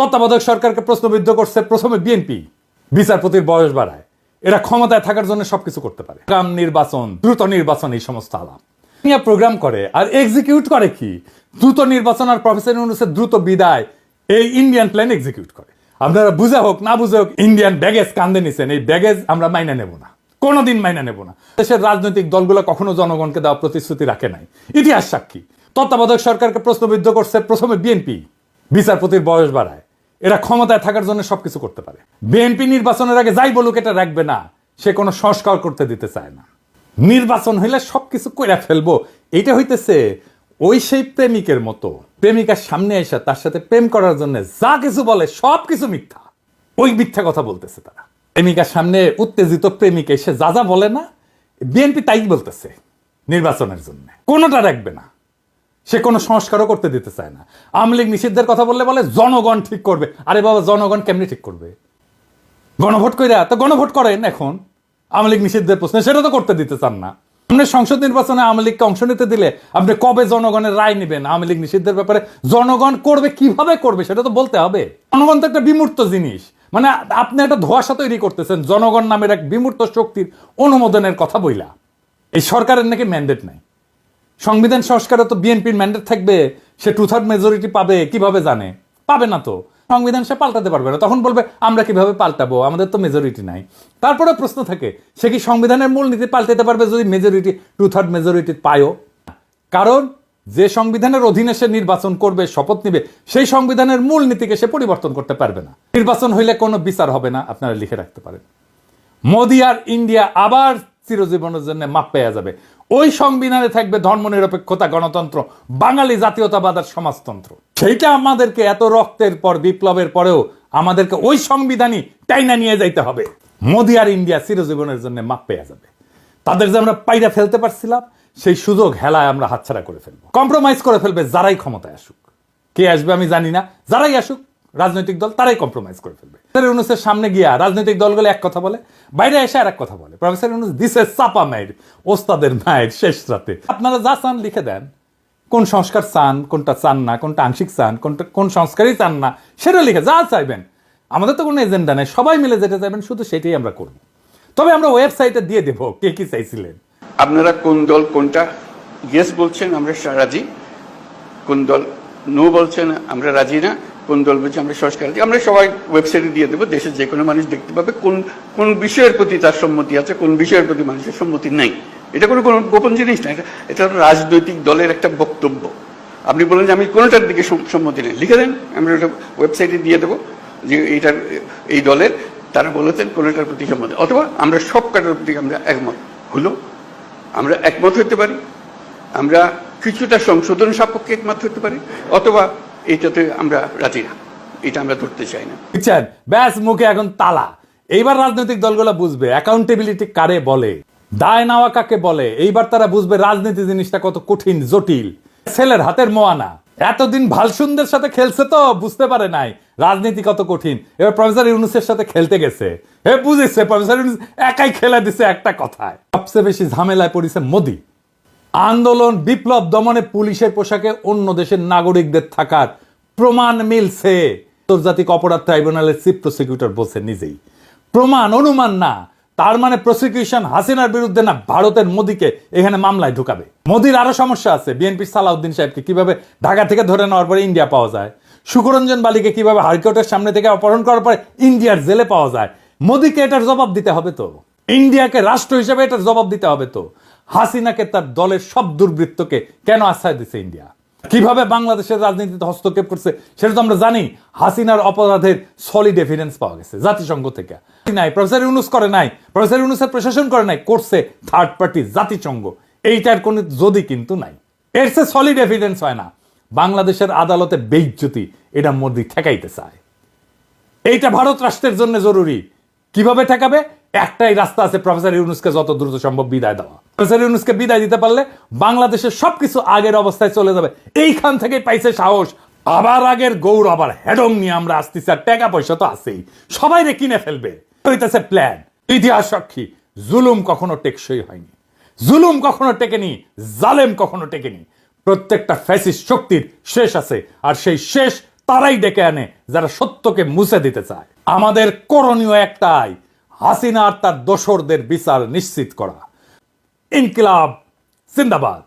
তত্ত্বাবধায়ক সরকারকে প্রশ্নবিদ্ধ করছে প্রথমে বিএনপি, বিচারপতির বয়স বাড়ায়। এরা ক্ষমতায় থাকার জন্য সবকিছু করতে পারে। গ্রাম নির্বাচন, দ্রুত নির্বাচন, এই সমস্ত আলাপ। প্রোগ্রাম করে আর এক্সিকিউট করে কি? দ্রুত নির্বাচন আর প্রফেসর ইউনুসের দ্রুত বিদায়, এই ইন্ডিয়ান প্ল্যান এক্সিকিউট করে। আপনারা বুঝে হোক, না বুঝে হোক ইন্ডিয়ান ব্যাগেজ কান্দে নিছেন। এই ব্যাগেজ আমরা মাইনা নেব না। কোনোদিন মাইনা নেব না। দেশের রাজনৈতিক দলগুলো কখনো জনগণকে দেওয়া প্রতিশ্রুতি রাখে নাই। ইতিহাস সাক্ষী। তত্ত্বাবধায়ক সরকারকে প্রশ্নবিদ্ধ করছে প্রথমে বিএনপি, বিচারপতির বয়স বাড়ায়। এরা ক্ষমতায় থাকার জন্য সবকিছু করতে পারে। বিএনপি নির্বাচনের আগে যাই বলুক এটা রাখবে না, সে কোনো সংস্কার করতে দিতে চায় না। নির্বাচন হইলে সবকিছু কইরা ফেলব এটা হইতেছে ওই সেই প্রেমিকের মতো। প্রেমিকার সামনে এসে তার সাথে প্রেম করার জন্য যা কিছু বলে সব কিছু মিথ্যা। ওই মিথ্যা কথা বলতেছে তারা। প্রেমিকার সামনে উত্তেজিত প্রেমিক এসে যা যা বলে না, বিএনপি তাই বলতেছে নির্বাচনের জন্য। কোনোটা রাখবে না। সে কোনো সংস্কারও করতে দিতে চায় না। আওয়ামী লীগ নিষিদ্ধের কথা বললে বলে, জনগণ ঠিক করবে। আরে বাবা, জনগণ কেমনি ঠিক করবে? গণভোট কইরা, তো গণভোট করেন এখন। আওয়ামী লীগ নিষিদ্ধের প্রশ্ন সেটা তো করতে দিতে চান না। আপনি সংসদ নির্বাচনে আওয়ামী লীগকে অংশ নিতে দিলে আপনি কবে জনগণের রায় নেবেন আওয়ামী লীগ নিষিদ্ধের ব্যাপারে? জনগণ করবে, কীভাবে করবে সেটা তো বলতে হবে। জনগণ তো একটা বিমূর্ত জিনিস। মানে আপনি একটা ধোয়াশা তৈরি করতেছেন, জনগণ নামের এক বিমূর্ত শক্তির অনুমোদনের কথা বইলা। এই সরকারের নাকি ম্যান্ডেট নাই। সংবিধান সংস্কারে তো বিএনপির ম্যান্ডেট থাকবে, সে টু থার্ড মেজরিটি পাবে, কীভাবে জানে? পাবে না তো। সংবিধান সে পাল্টাতে পারবে না। তখন বলবে, আমরা কীভাবে পাল্টাবো? আমাদের তো মেজরিটি নাই। তারপরে প্রশ্ন থাকে, সে কি সংবিধানের মূলনীতি পাল্টাতে পারবে যদি মেজরিটি টু থার্ড মেজরিটি পায়ও? কারণ যে সংবিধানের অধীনে সে নির্বাচন করবে, শপথ নিবে, সেই সংবিধানের মূল নীতিকে সে পরিবর্তন করতে পারবে না। নির্বাচন হইলে কোনো বিচার হবে না, আপনারা লিখে রাখতে পারেন। মোদি আর ইন্ডিয়া আবার চিরজীবনের জন্য মাপ পেয়ে যাবে। ওই সংবিধানে থাকবে ধর্মনিরপেক্ষতা, গণতন্ত্র, বাঙালি জাতীয়তাবাদ আর সমাজতন্ত্র। সেইটা আমাদেরকে এত রক্তের পর, বিপ্লবের পরেও আমাদেরকে ওই সংবিধানই টাইনা নিয়ে যাইতে হবে। মোদি আর ইন্ডিয়া চিরজীবনের জন্য মাপ পেয়ে যাবে। তাদের যে আমরা পাইরা ফেলতে পারছিলাম, সেই সুযোগ হেলায় আমরা হাতছাড়া করে ফেলব। কম্প্রোমাইজ করে ফেলবে যারাই ক্ষমতায় আসুক। কে আসবে আমি জানি না, যারাই আসুক রাজনৈতিক দল তারাই কম্প্রোমাইজ করে ফেলবে। প্রফেসর ইউনুসের সামনে গিয়া রাজনৈতিক দলগুলো এক কথা বলে, বাইরে এসে আর এক কথা বলে। প্রফেসর ইউনুস দিছে চাপা মায়ের ওস্তাদের মায়ের শেষ রাতে। আপনারা যা চান লিখে দেন। কোন সংস্কার চান, কোনটা চান না, কোনটা আংশিক চান, কোনটা, কোন সংস্কারই চান না, সেটা লিখে যা চাইবেন। আমাদের তো কোনো এজেন্ডা নেই, সবাই মিলে যেটা চাইবেন, শুধু সেটাই আমরা করব। তবে আমরা ওয়েবসাইটে দিয়ে দেবো কে কি চাইছিলেন। আপনারা কোন দল, কোনটা? ইয়েস বলছেন, আমরা রাজি। কোন দল? নো বলছেন, আমরা রাজি না। কোন দল বলছে, আমরা সংস্কার আমরা সবাই ওয়েবসাইটে দিয়ে দেবো, দেশের যে কোনো মানুষ দেখতে পাবে কোন কোন বিষয়ের প্রতি তার সম্মতি আছে, কোন বিষয়ের প্রতি মানুষের সম্মতি নাই। এটা কোনো কোনো গোপন জিনিস না, এটা এটা রাজনৈতিক দলের একটা বক্তব্য। আপনি বলেন যে আমি কোনোটার দিকে সম্মতি নেই, লিখে দেন, আমরা ওটা ওয়েবসাইটে দিয়ে দেবো যে এইটার, এই দলের, তারা বলেছেন কোনোটার প্রতি সম্মতি, অথবা আমরা সব কাটার প্রতি আমরা একমত। হলো, আমরা একমত হতে পারি, আমরা কিছুটা সংশোধন সাপেক্ষে একমত হতে পারি, অথবা এইটাতে আমরা রাজি না। এটা আমরা ধরতে চাই না। ব্যাস মুখে এখন তালা। এইবার রাজনৈতিক দলগুলো বুঝবে অ্যাকাউন্টেবিলিটি কারে বলে, দায় নেওয়া কাকে বলে, এইবার তারা বুঝবে রাজনীতি জিনিসটা কত কঠিন, জটিল। ছেলের হাতের মোয়ানা। এতদিন ভালসুন্দের সাথে খেলছে তো, বুঝতে পারে নাই রাজনীতি কত কঠিন। এবার প্রফেসর ইউনুসের সাথে খেলতে গেছে। এ বুঝেছে, প্রফেসর ইউনুস একাই খেলে দিছে একটা কথায়। সবচেয়ে বেশি ঝামেলায় পড়েছে মোদি। আন্দোলন, বিপ্লব দমনে পুলিশের পোশাকে অন্য দেশের নাগরিকদের থাকার প্রমাণ মিলছে। আন্তর্জাতিক অপরাধ ট্রাইব্যুনালের চিফ প্রসিকিউটর বলছে নিজেই। প্রমাণ, অনুমান না। তার মানে প্রসিকিউশন হাসিনার বিরুদ্ধে না ভারতের মোদিকে এখানে মামলায় ঢুকাবে? মোদির আরও সমস্যা আছে। বিএনপির সালাউদ্দিন সাহেবকে কীভাবে ঢাকা থেকে ধরে নেওয়ার পরে ইন্ডিয়া পাওয়া যায়? সুকরঞ্জন বালিকে কীভাবে হাইকোর্টের সামনে থেকে অপহরণ করার পরে ইন্ডিয়ার জেলে পাওয়া যায়? মোদিকে এটার জবাব দিতে হবে তো? ইন্ডিয়াকে রাষ্ট্র হিসেবে এটার জবাব দিতে হবে তো? হাসিনাকে তার দলের সব দুর্বৃত্তকে কেন আশ্রয় দিচ্ছে ইন্ডিয়া? কীভাবে বাংলাদেশের রাজনীতিতে হস্তক্ষেপ করছে সেটা তো আমরা জানি। হাসিনার অপরাধের সলিড এভিডেন্স পাওয়া গেছে জাতিসংঘ থেকে। নাই, প্রফেসর ইউনুস করে নাই, প্রফেসর ইউনুসের প্রশাসন করে নাই, করছে থার্ড পার্টি জাতিসংঘ। এইটার কোনো যদি কিন্তু নাই। এর সে সলিড এভিডেন্স হয় না। বাংলাদেশের আদালতে বেইজ্জতি, এটা মোদি ঠেকাইতে চায়। এইটা ভারত রাষ্ট্রের জন্য জরুরি। কীভাবে ঠেকাবে? একটাই রাস্তা আছে প্রফেসর ইউনুসকে যত দ্রুত সম্ভব বিদায় দেওয়া। প্রফেসর ইউনুসকে বিদায় দিতে পারলে বাংলাদেশের সবকিছু আগের অবস্থায় চলে যাবে। এইখান থেকে পাইছে সাহস। আবার আগের গৌর, আবার হেডম নিয়ে আমরা আসতেছি আর টাকা পয়সা তো আছেই। সবাই রে কিনে ফেলবে। হইতেছে প্ল্যান ইতিহাস সাক্ষী। জুলুম কখনো টেকসই হয়নি। জুলুম কখনো টেকেনি, জালেম কখনো টেকেনি। প্রত্যেকটা ফ্যাসিস শক্তির শেষ আছে, আর সেই শেষ তারাই ডেকে আনে যারা সত্যকে মুছে দিতে চায়। আমাদের করণীয় একটাই হাসিনা আর তার দোসরদের বিচার নিশ্চিত করা। ইনকিলাব জিন্দাবাদ।